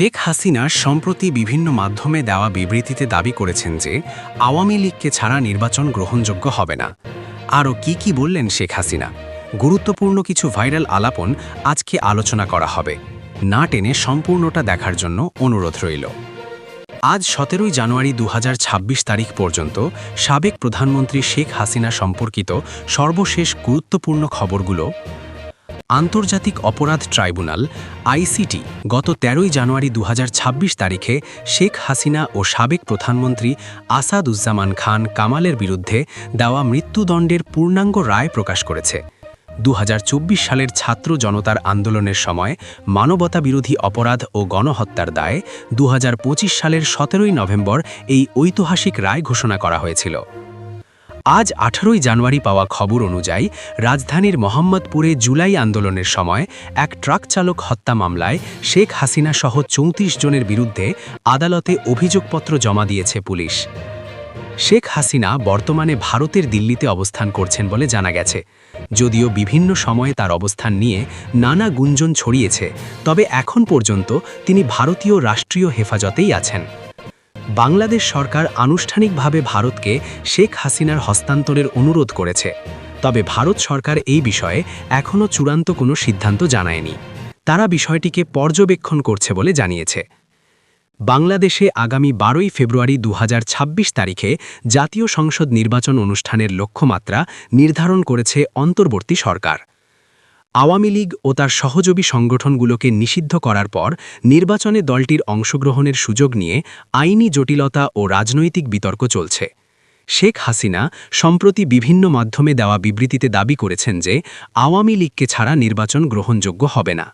শেখ হাসিনা সম্প্রতি বিভিন্ন মাধ্যমে দেওয়া বিবৃতিতে দাবি করেছেন যে আওয়ামী লীগকে ছাড়া নির্বাচন গ্রহণযোগ্য হবে না। আরও কি কি বললেন শেখ হাসিনা? গুরুত্বপূর্ণ কিছু ভাইরাল আলাপন আজকে আলোচনা করা হবে। না টেনে সম্পূর্ণটা দেখার জন্য অনুরোধ রইল। আজ সতেরোই জানুয়ারি দু হাজার ছাব্বিশ তারিখ পর্যন্ত সাবেক প্রধানমন্ত্রী শেখ হাসিনা সম্পর্কিত সর্বশেষ গুরুত্বপূর্ণ খবরগুলো আন্তর্জাতিক অপরাধ ট্রাইব্যুনাল, আইসিটি, গত তেরোই জানুয়ারি দু হাজার ছাব্বিশ তারিখে শেখ হাসিনা ও সাবেক প্রধানমন্ত্রী আসাদুজ্জামান খান কামালের বিরুদ্ধে দেওয়া মৃত্যুদণ্ডের পূর্ণাঙ্গ রায় প্রকাশ করেছে। দু হাজার চব্বিশ সালের ছাত্র জনতার আন্দোলনের সময় মানবতা বিরোধী অপরাধ ও গণহত্যার দায়ে দু হাজার পঁচিশ সালের সতেরোই নভেম্বর এই ঐতিহাসিক রায় ঘোষণা করা হয়েছিল। আজ আঠারোই জানুয়ারি পাওয়া খবর অনুযায়ী, রাজধানীর মোহাম্মদপুরে জুলাই আন্দোলনের সময় এক ট্রাক চালক হত্যা মামলায় শেখ হাসিনা সহ চৌত্রিশ জনের বিরুদ্ধে আদালতে অভিযোগপত্র জমা দিয়েছে পুলিশ। শেখ হাসিনা বর্তমানে ভারতের দিল্লিতে অবস্থান করছেন বলে জানা গেছে। যদিও বিভিন্ন সময়ে তার অবস্থান নিয়ে নানা গুঞ্জন ছড়িয়েছে, তবে এখন পর্যন্ত তিনি ভারতীয় রাষ্ট্রীয় হেফাজতেই আছেন। বাংলাদেশ সরকার আনুষ্ঠানিকভাবে ভারতকে শেখ হাসিনার হস্তান্তরের অনুরোধ করেছে। তবে ভারত সরকার এই বিষয়ে এখনও চূড়ান্ত কোনো সিদ্ধান্ত জানায়নি। তারা বিষয়টিকে পর্যবেক্ষণ করছে বলে জানিয়েছে। বাংলাদেশে আগামী বারোই ফেব্রুয়ারি দু হাজার ছাব্বিশ তারিখে জাতীয় সংসদ নির্বাচন অনুষ্ঠানের লক্ষ্যমাত্রা নির্ধারণ করেছে অন্তর্বর্তী সরকার। আওয়ামী লীগ ও তার সহযোগী সংগঠনগুলোকে নিষিদ্ধ করার পর নির্বাচনে দলটির অংশগ্রহণের সুযোগ নিয়ে আইনি জটিলতা ও রাজনৈতিক বিতর্ক চলছে। শেখ হাসিনা সম্প্রতি বিভিন্ন মাধ্যমে দেওয়া বিবৃতিতে দাবি করেছেন যে আওয়ামী লীগকে ছাড়া নির্বাচন গ্রহণযোগ্য হবে না।